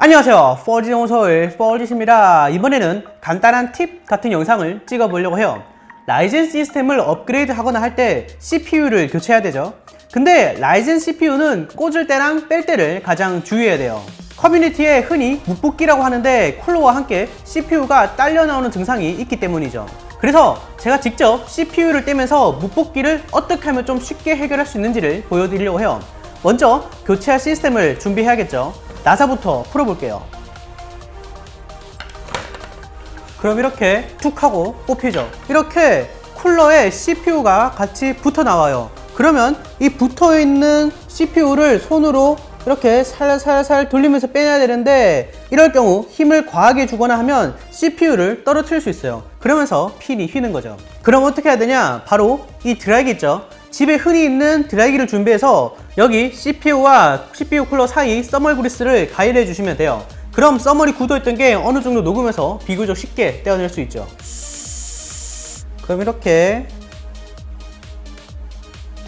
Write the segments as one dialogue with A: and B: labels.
A: 안녕하세요. 4G 서울 4G입니다. 이번에는 간단한 팁 같은 영상을 찍어 보려고 해요. 라이젠 시스템을 업그레이드 하거나 할 때 CPU를 교체해야 되죠. 근데 라이젠 CPU는 꽂을 때랑 뺄 때를 가장 주의해야 돼요. 커뮤니티에 흔히 묵붓기라고 하는데 쿨러와 함께 CPU가 딸려 나오는 증상이 있기 때문이죠. 그래서 제가 직접 CPU를 떼면서 묵붓기를 어떻게 하면 좀 쉽게 해결할 수 있는지를 보여드리려고 해요. 먼저 교체할 시스템을 준비해야겠죠. 나사부터 풀어볼게요. 그럼 이렇게 툭 하고 뽑히죠. 이렇게 쿨러에 CPU가 같이 붙어 나와요. 그러면 이 붙어 있는 CPU를 손으로 이렇게 살살살 돌리면서 빼야 되는데 이럴 경우 힘을 과하게 주거나 하면 CPU를 떨어뜨릴 수 있어요. 그러면서 핀이 휘는 거죠. 그럼 어떻게 해야 되냐? 바로 이 드라이기 있죠. 집에 흔히 있는 드라이기를 준비해서 여기 CPU와 CPU 쿨러 사이 써멀 그리스를 가열해 주시면 돼요. 그럼 써멀이 굳어있던 게 어느 정도 녹으면서 비교적 쉽게 떼어낼 수 있죠. 그럼 이렇게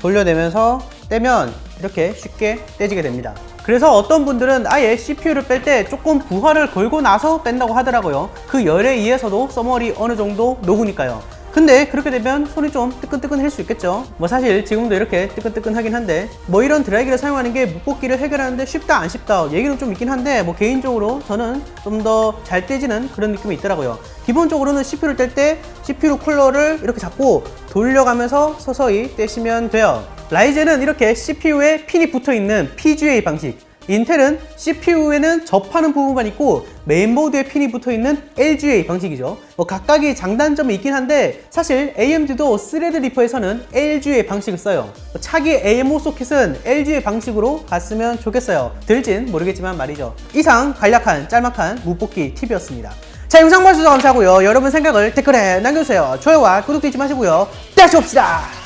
A: 돌려내면서 떼면 이렇게 쉽게 떼지게 됩니다. 그래서 어떤 분들은 아예 CPU를 뺄 때 조금 부하를 걸고 나서 뺀다고 하더라고요. 그 열에 의해서도 써멀이 어느 정도 녹으니까요. 근데 그렇게 되면 손이 좀 뜨끈뜨끈할 수 있겠죠. 뭐 사실 지금도 이렇게 뜨끈뜨끈하긴 한데 뭐 이런 드라이기를 사용하는 게 묵볶기를 해결하는데 쉽다 안 쉽다 얘기는 좀 있긴 한데 뭐 개인적으로 저는 좀 더 잘 떼지는 그런 느낌이 있더라고요. 기본적으로는 CPU를 뗄 때 CPU 쿨러를 이렇게 잡고 돌려가면서 서서히 떼시면 돼요. 라이젠은 이렇게 CPU에 핀이 붙어 있는 PGA 방식. 인텔은 CPU에는 접하는 부분만 있고 메인보드에 핀이 붙어 있는 LGA 방식이죠. 뭐 각각의 장단점이 있긴 한데 사실 AMD도 스레드 리퍼에서는 LGA 방식을 써요. 뭐 차기 AMO 소켓은 LGA 방식으로 갔으면 좋겠어요. 들진 모르겠지만 말이죠. 이상 간략한 짤막한 무뽑기 팁이었습니다. 자 영상 봐주셔서 감사하고요. 여러분 생각을 댓글에 남겨주세요. 좋아요와 구독도 잊지 마시고요. 다시 봅시다.